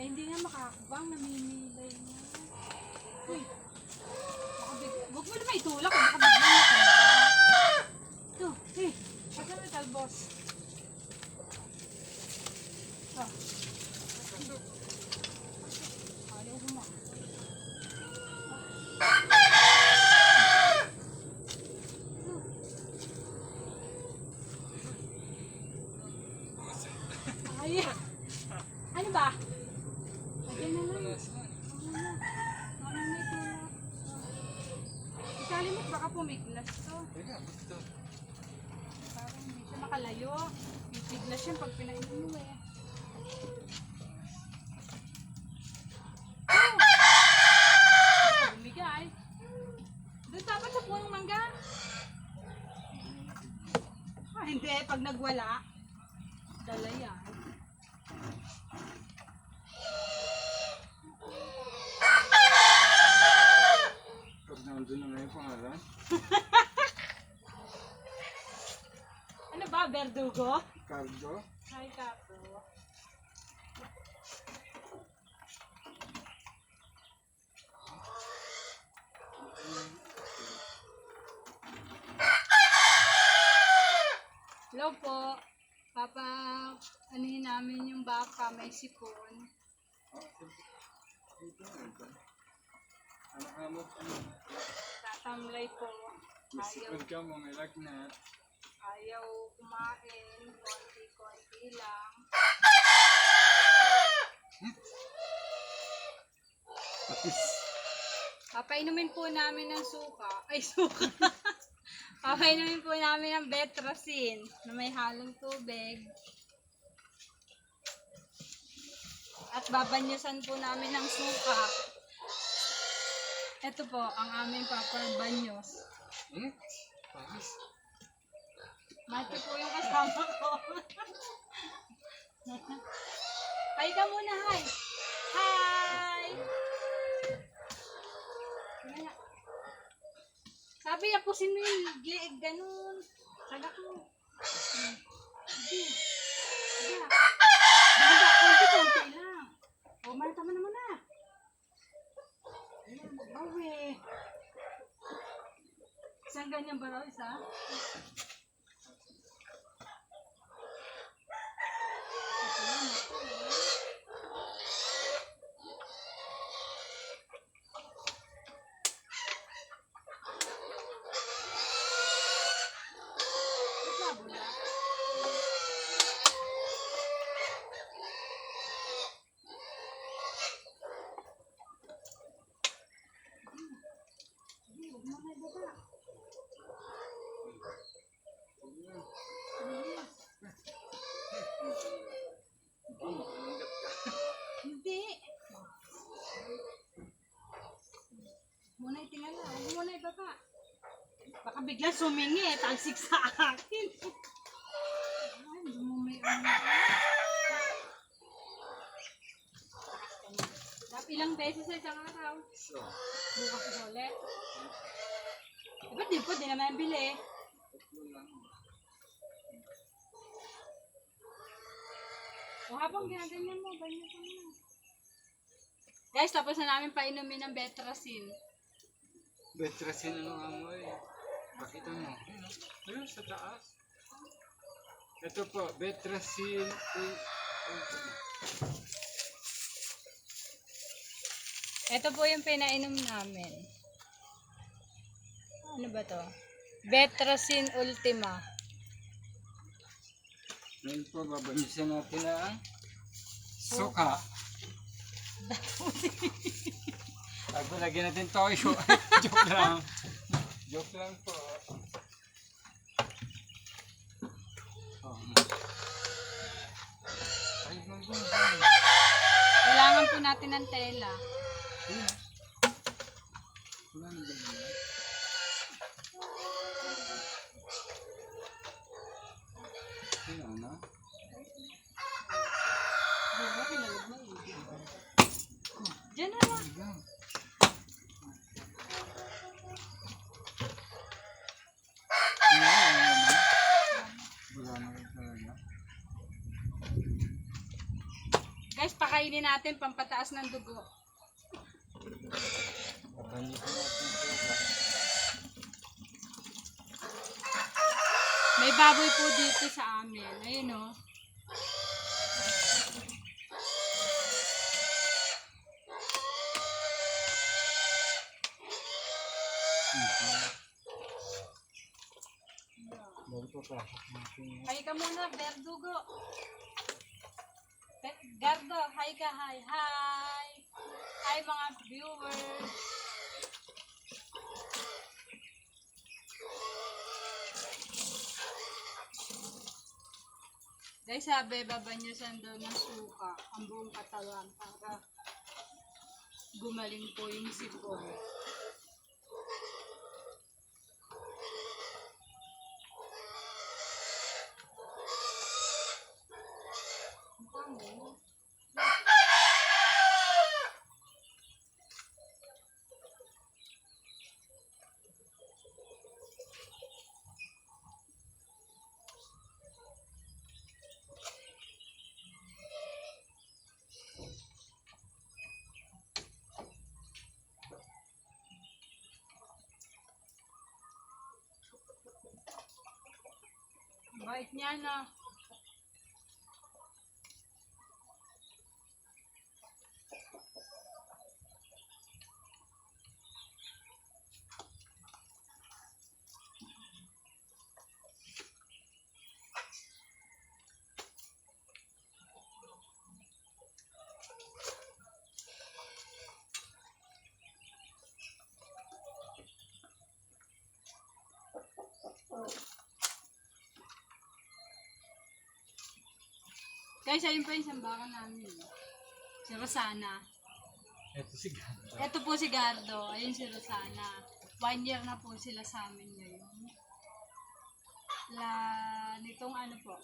Eh, hindi nga makakabang, namimilay na. Uy, baka Huwag mo naman itulak, baka bigyan na ka. Ito, eh, pagka na talbos. Ah. Ayaw mo. Ay, ano ba? Lagyan na lang. Ikalimot baka pumiglas to. Parang hindi siya makalayo. Pipiglas yan pag pinainom mo eh. Doon dapat sa punong mangga. Ah, hindi. Pag nagwala, dala yan. Pag nandun na nga yung pangalan. Ano ba, Verdugo? Cargo. Hi, Kapo. Hello po. Papa, anuhin baka, may sipon. Tatamlay po. Ayaw, Masipag ka mo, may lagnat. ayaw kumain. Konti-konti lang. Papainumin po namin ng suka. Ay, suka. Papainumin po namin ng betrasin na may halong tubig. Babanyusan po namin ng suka. Ito po, ang aming papar banyos. Hmm? Mati po yung kasama ko. Hi ka muna, hi. Hi! Sabi, apusin mo yung liig, ganun. Sagak mo. Hmm. Sige. Sige. Banda, konti-konti lang. O, malata mo naman na. Magbawi. Isang ganyan ba raw, isa? Bigla sumingi. Talsik sa akin. Ay. Dap ilang beses sa isang araw. So, Bukas ulit. Eh, ba't di po? Di naman bili. O habang ginaganyan mo, banyo ka mo. Guys, tapos na namin painumin ng Betrasin. Betrasin ano nga mo eh. Pakita mo. Ayun. Ayun, sa taas. Ito po, Betrasin. eh, Ito po yung pinainom namin. Ano ba to? Betrasin Ultima. Ngayon po, babanisan natin ang suka. Ay, lagyan natin toyo. Joke lang. Joke lang po. Oh. Ay, maganda. Kailangan po natin ng tela. Kainin natin pampataas ng dugo. May baboy po dito sa amin. Ayun oh. Pasok natin. Hi ka muna, Verdugo. Gardo, hi ka, hi, hi. Hi mga viewers. Guys, sabi, babanyasan daw ng suka ang buong katawan para gumaling po yung sipon. Bait niya na. Guys, ayun pa yung sambakan namin. Si Rosana. Ito si Ganda. Ito po si Gardo. Ayun si Rosana. One year na po sila sa amin ngayon. La, nitong ano po,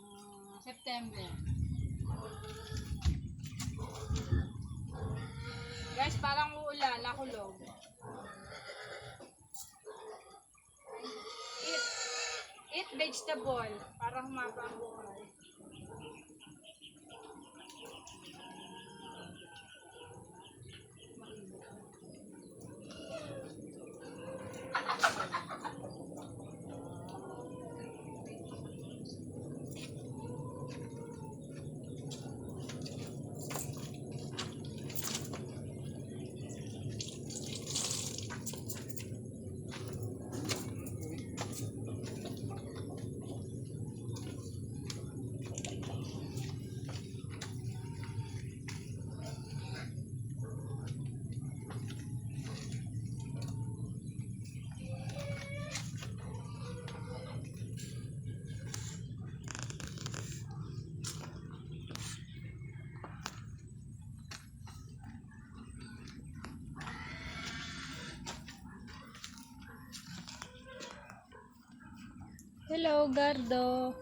ah, September. Guys, parang uulan, nakulog. Eat, eat vegetable para humaba ang buhay. Hello, Gardo.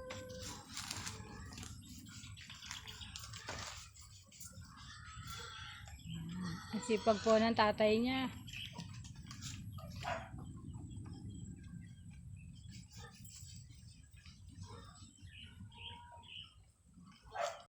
Sipag po ng tatay niya.